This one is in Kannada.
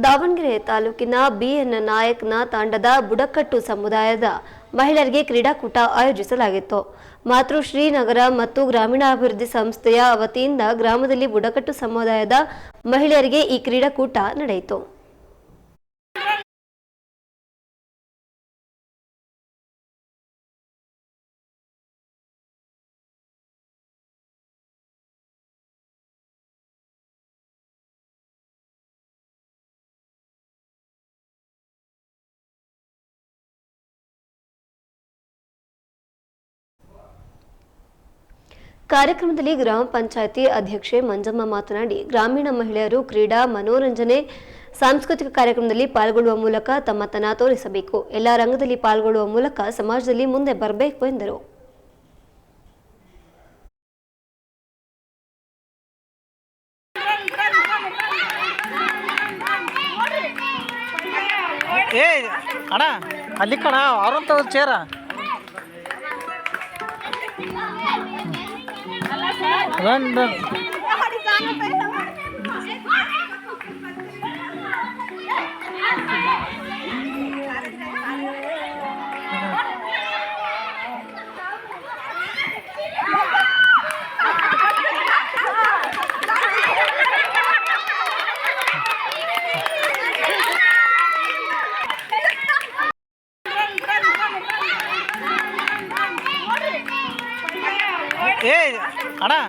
ದಾವಣಗೆರೆ ತಾಲೂಕಿನ ಬಿಎನ್ ನಾಯಕ್ನ ತಾಂಡದ ಬುಡಕಟ್ಟು ಸಮುದಾಯದ ಮಹಿಳೆಯರಿಗೆ ಕ್ರೀಡಾಕೂಟ ಆಯೋಜಿಸಲಾಗಿತ್ತು. ಮಾತೃ ಶ್ರೀನಗರ ಮತ್ತು ಗ್ರಾಮೀಣಾಭಿವೃದ್ಧಿ ಸಂಸ್ಥೆಯ ವತಿಯಿಂದ ಗ್ರಾಮದಲ್ಲಿ ಬುಡಕಟ್ಟು ಸಮುದಾಯದ ಮಹಿಳೆಯರಿಗೆ ಈ ಕ್ರೀಡಾಕೂಟ ನಡೆಯಿತು. ಕಾರ್ಯಕ್ರಮದಲ್ಲಿ ಗ್ರಾಮ ಪಂಚಾಯತಿ ಅಧ್ಯಕ್ಷೆ ಮಂಜಮ್ಮ ಮಾತನಾಡಿ, ಗ್ರಾಮೀಣ ಮಹಿಳೆಯರು ಕ್ರೀಡಾ ಮನೋರಂಜನೆ, ಸಾಂಸ್ಕೃತಿಕ ಕಾರ್ಯಕ್ರಮದಲ್ಲಿ ಪಾಲ್ಗೊಳ್ಳುವ ಮೂಲಕ ತಮ್ಮತನ ತೋರಿಸಬೇಕು. ಎಲ್ಲ ರಂಗದಲ್ಲಿ ಪಾಲ್ಗೊಳ್ಳುವ ಮೂಲಕ ಸಮಾಜದಲ್ಲಿ ಮುಂದೆ ಬರಬೇಕು ಎಂದರು. ಅಲ್ಲಿ ಕಣ, ಅವ್ರಂತ ಒಂದು ரன் ரன் ஏய் அண்ணா.